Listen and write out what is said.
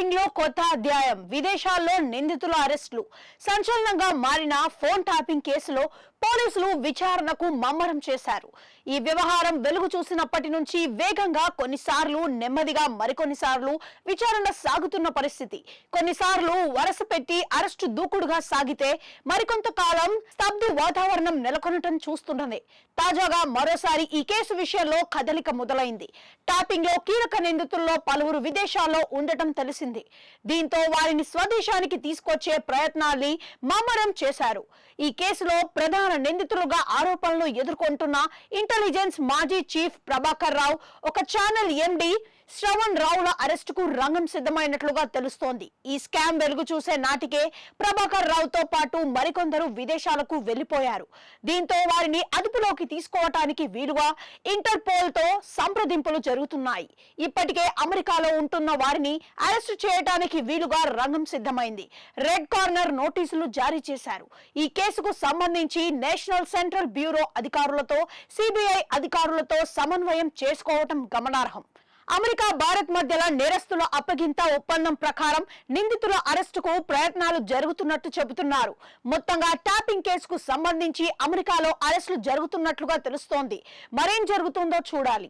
కిడ్నాపింగ్లో కొత్త అధ్యాయం. విదేశాల్లో నిందితుల అరెస్టులు. సంచలనంగా మారిన ఫోన్ ట్యాపింగ్ కేసులో పోలీసులు విచారణకు మమ్మరం చేశారు. ఈ వ్యవహారం వెలుగు చూసినప్పటి నుంచి వేగంగా కొన్నిసార్లు నెమ్మదిగా మరికొన్నిసార్లు విచారణ సాగుతున్న పరిస్థితి. కొన్నిసార్లు వరస పెట్టి అరెస్టు దూకుడుగా సాగితే మరికొంతకాలం స్తబ్దు వాతావరణం నెలకొనటం చూస్తున్నది తాజాగా మరోసారి ఈ కేసు విషయంలో కదలిక మొదలైంది. టాపింగ్లో కీలక నిందితుల్లో పలువురు విదేశాల్లో ఉండటం తెలిసింది. దీంతో వారిని స్వదేశానికి తీసుకొచ్చే ప్రయత్నాల్ని మమ్మరం చేశారు. ఈ కేసులో ప్రధాన ప్రధాన నిందితులుగా ఆరోపణలు ఎదుర్కొంటున్న ఇంటెలిజెన్స్ మాజీ చీఫ్ ప్రభాకర్ రావు ఒక ఛానల్ ఎండి శ్రవణ్ రావుల అరెస్టుకు రంగం సిద్ధమైనట్లుగా తెలుస్తోంది. ఈ స్కామ్ వెలుగు చూసే నాటికే ప్రభాకర్ రావుతో పాటు మరికొందరు విదేశాలకు వెళ్ళిపోయారు దీంతో వారిని అదుపులోకి తీసుకోవటానికి వీలుగా ఇంటర్పోల్తో సంప్రదింపులు జరుగుతున్నాయి. ఇప్పటికే అమెరికాలో ఉంటున్న వారిని అరెస్టు చేయడానికి వీలుగా రంగం సిద్ధమైంది. రెడ్ కార్నర్ నోటీసులు జారీ చేశారు. ఈ కేసుకు సంబంధించి నేషనల్ సెంట్రల్ బ్యూరో అధికారులతో సిబిఐ అధికారులతో సమన్వయం చేసుకోవటం గమనార్హం. అమెరికా భారత్ మధ్యల నేరస్తుల అప్పగింత ఒప్పందం ప్రకారం నిందితుల అరెస్టుకు ప్రయత్నాలు జరుగుతున్నట్టు చెబుతున్నారు. మొత్తంగా ట్యాపింగ్ కేసుకు సంబంధించి అమెరికాలో అరెస్టులు జరుగుతున్నట్లుగా తెలుస్తోంది. మరేం జరుగుతుందో చూడాలి.